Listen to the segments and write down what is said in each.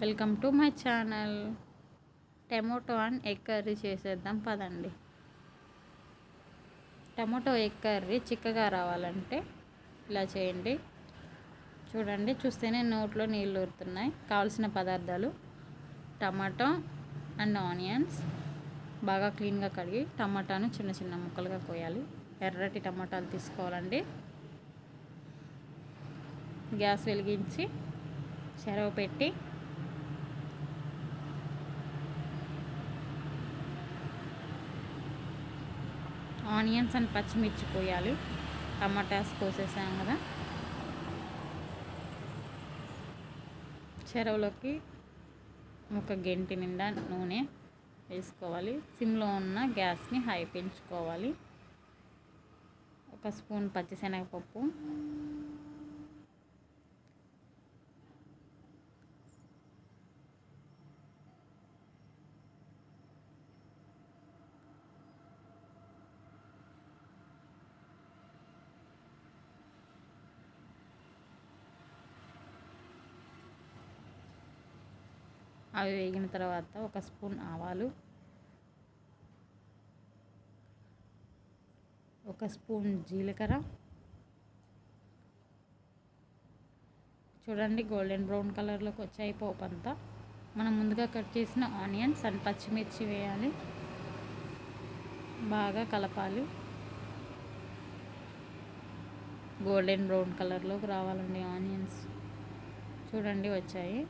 Welcome to my channel. Tomato and egg curry చేసేద్దాం పదండి. Tomato egg curry చిక్కగా రావాలంటే ఇలా చేయండి. చూడండి చూస్తేనే నోట్లో నీళ్ళు ఊరుతున్నాయి. కావాల్సిన పదార్థాలు టమాటో అండ్ ఆనియన్స్. బాగా క్లీన్గా కడిగి టమాటాను చిన్న చిన్న ముక్కలుగా కోయాలి. ఎర్రటి టమాటాలు తీసుకోవాలండి. గ్యాస్ వెలిగించి చెరవ పెట్టి ఆనియన్స్ అండ్ పచ్చిమిర్చి పోయాలి. టమాటాస్ కోసేసాం కదా. చెరవలోకి ఒక గంటి నిండా నూనె వేసుకోవాలి. సిమ్లో ఉన్న గ్యాస్ని హై పెంచుకోవాలి. ఒక స్పూన్ పచ్చిశనగపప్పు అవి వేగిన తర్వాత ఒక స్పూన్ ఆవాలు ఒక స్పూన్ జీలకర్ర. చూడండి గోల్డెన్ బ్రౌన్ కలర్లోకి వచ్చాయి పోపు అంతా. మనం ముందుగా కట్ చేసిన ఆనియన్స్ అండ్ పచ్చిమిర్చి వేయాలి. బాగా కలపాలి. గోల్డెన్ బ్రౌన్ కలర్లోకి రావాలండి ఆనియన్స్. చూడండి వచ్చాయి.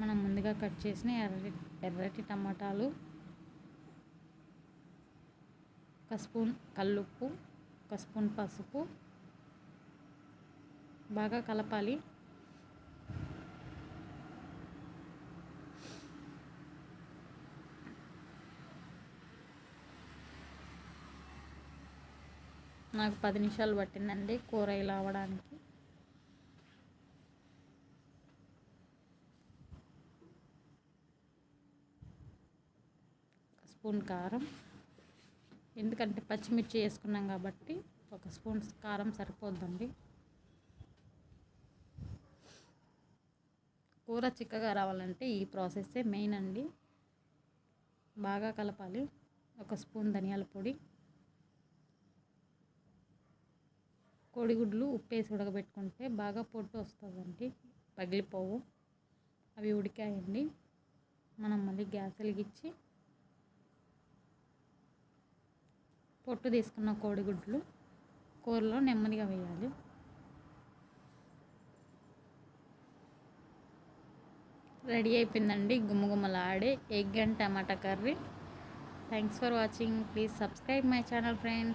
మనం ముందుగా కట్ చేసిన ఎర్రటి ఎర్రటి టమాటాలు ఒక స్పూన్ కల్లుప్పు ఒక స్పూన్ పసుపు బాగా కలపాలి. నాకు పది నిమిషాలు పట్టిందండి కూర ఇలా అవ్వడానికి. స్పూన్ కారం. ఎందుకంటే పచ్చిమిర్చి వేసుకున్నాం కాబట్టి ఒక స్పూన్ కారం సరిపోద్దండి. కూర చిక్కగా రావాలంటే ఈ ప్రాసెస్సే మెయిన్ అండి. బాగా కలపాలి. ఒక స్పూన్ ధనియాల పొడి కోడిగుడ్లు ఉప్పేసి ఉడకబెట్టుకుంటే బాగా పొట్టు వస్తుందండి పగిలిపోవు. అవి ఉడికాయండి. మనం మళ్ళీ గ్యాస్ వెలిగించి పొట్టు తీసుకున్న కోడిగుడ్లు కూరలో నెమ్మదిగా వేయాలి. రెడీ అయిపోయిందండి గుమ్మగుమ్మలాడే egg and tomato curry. Thanks for watching please subscribe my channel friends